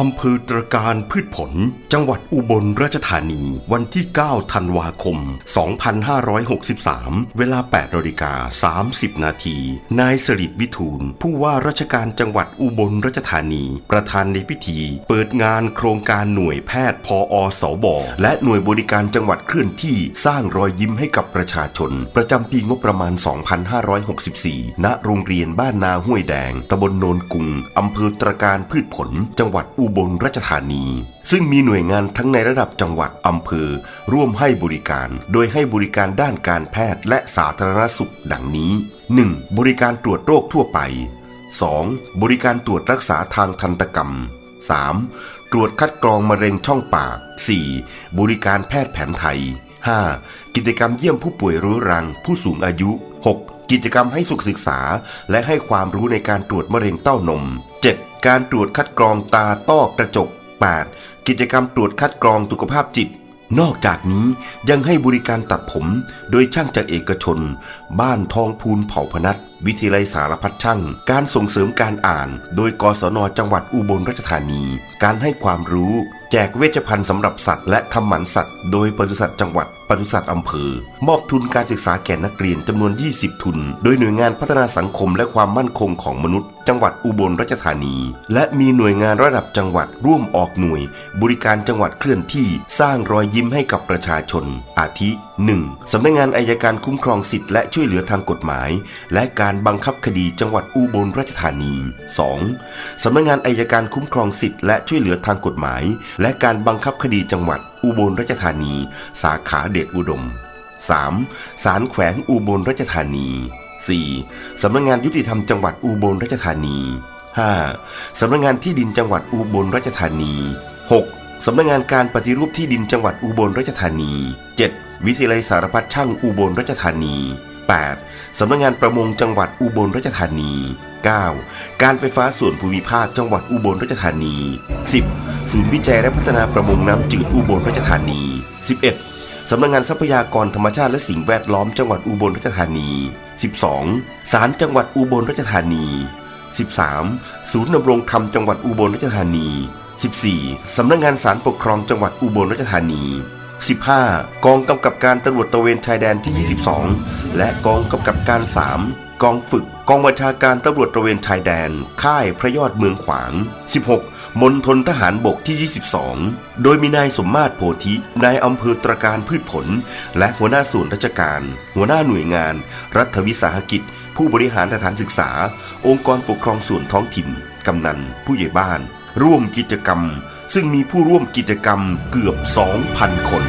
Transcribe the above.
อำเภอตรการพืชผล จังหวัดอุบลราชธานี วันที่ 9 ธันวาคม 2563 เวลา 8นาฬิกา30 นาที นายสริตวิทูล ผู้ว่าราชการจังหวัดอุบลราชธานี ประธานในพิธี เปิดงานโครงการหน่วยแพทย์พออสบและหน่วยบริการจังหวัดเคลื่อนที่สร้างรอยยิ้มให้กับประชาชน ประจำปีงบประมาณ 2564 ณ โรงเรียนบ้านนาห้วยแดง ตำบลโนนกุงอำเภอตรการพืชผล จังหวัดอุบลราชธานี ซึ่งมีหน่วยงานทั้งในระดับจังหวัดอำเภอ ร่วมให้บริการ โดยให้บริการด้านการแพทย์และสาธารณสุขดังนี้ 1. บริการตรวจโรคทั่วไป 2. บริการตรวจรักษาทางทันตกรรม 3. ตรวจคัดกรองมะเร็งช่องปาก 4. บริการแพทย์แผนไทย 5. กิจกรรมเยี่ยมผู้ป่วยรื้อรัง ผู้สูงอายุ 6. กิจกรรมให้สุขศึกษา และให้ความรู้ในการตรวจมะเร็งเต้านม 7. การตรวจคัดกรองตาต้อกระจก 8. กิจกรรมตรวจคัดกรองสุขภาพจิต นอกจากนี้ยังให้บริการตัดผมโดยช่างจากเอกชน บ้านทองพูนเผ่าพนัทวิทยาลัยสารพัดช่าง การส่งเสริมการอ่าน โดยกศนจังหวัดอุบลราชธานี การให้ความรู้ แจกเวชภัณฑ์สำหรับสัตว์และทำหมันสัตว์ โดยปศุสัตว์จังหวัดปศุสัตว์อำเภอ มอบทุนการศึกษาแก่นักเรียนจำนวน 20 ทุน โดยหน่วยงานพัฒนาสังคมและความมั่นคงของมนุษย์ จังหวัดอุบลราชธานี และมีหน่วยงานระดับจังหวัดร่วมออกหน่วย บริการจังหวัดเคลื่อนที่สร้างรอยยิ้มให้กับประชาชน อาทิ 1. สำนักงานอายการคุ้มครองสิทธิและช่วยเหลือทางกฎหมาย และการบังคับคดีจังหวัดอุบลราชธานี 2. สำนักงานอายการคุ้มครองสิทธิและช่วยเหลือทางกฎหมาย และการบังคับคดีจังหวัด อุบลราชธานี สาขาเดชอุดม 3. ศาลแขวงอุบลราชธานี 4. สำนักงานยุติธรรมจังหวัดอุบลราชธานี 5. สำนักงานที่ดินจังหวัดอุบลราชธานี 6. สำนักงานการปฏิรูปที่ดินจังหวัดอุบลราชธานี 7. วิทยาลัยสารพัดช่างอุบลราชธานี 8. สำนักงานประมงจังหวัดอุบลราชธานี 9. การไฟฟ้าส่วนภูมิภาคจังหวัดอุบลราชธานี 10. ศูนย์วิจัยและพัฒนาประมงน้ำจืดอุบลราชธานี 11. สำนักงานทรัพยากรธรรมชาติและสิ่งแวดล้อมจังหวัดอุบลราชธานี 12. ศาลจังหวัดอุบลราชธานี 13. ศูนย์ดำรงธรรมจังหวัดอุบลราชธานี 14. สำนักงานศาลปกครองจังหวัดอุบลราชธานี 15. กองกำกับการตำรวจตระเวนชายแดนที่ 22 และกองกำกับการ 3 กองฝึกกองบัญชาการตำรวจตระเวนชายแดน ค่ายพระยอดเมืองขวาง 16. มณฑลทหารบกที่ 22 โดยมีนายสมมาตรโพธินายอำเภอตรการพืชผล และหัวหน้าส่วนราชการ หัวหน้าหน่วยงาน รัฐวิสาหกิจ ผู้บริหารสถานศึกษา องค์กรปกครองส่วนท้องถิ่น กำนัน ผู้ใหญ่บ้าน ร่วมกิจกรรม ซึ่งมีผู้ร่วมกิจกรรมเกือบ 2,000 คน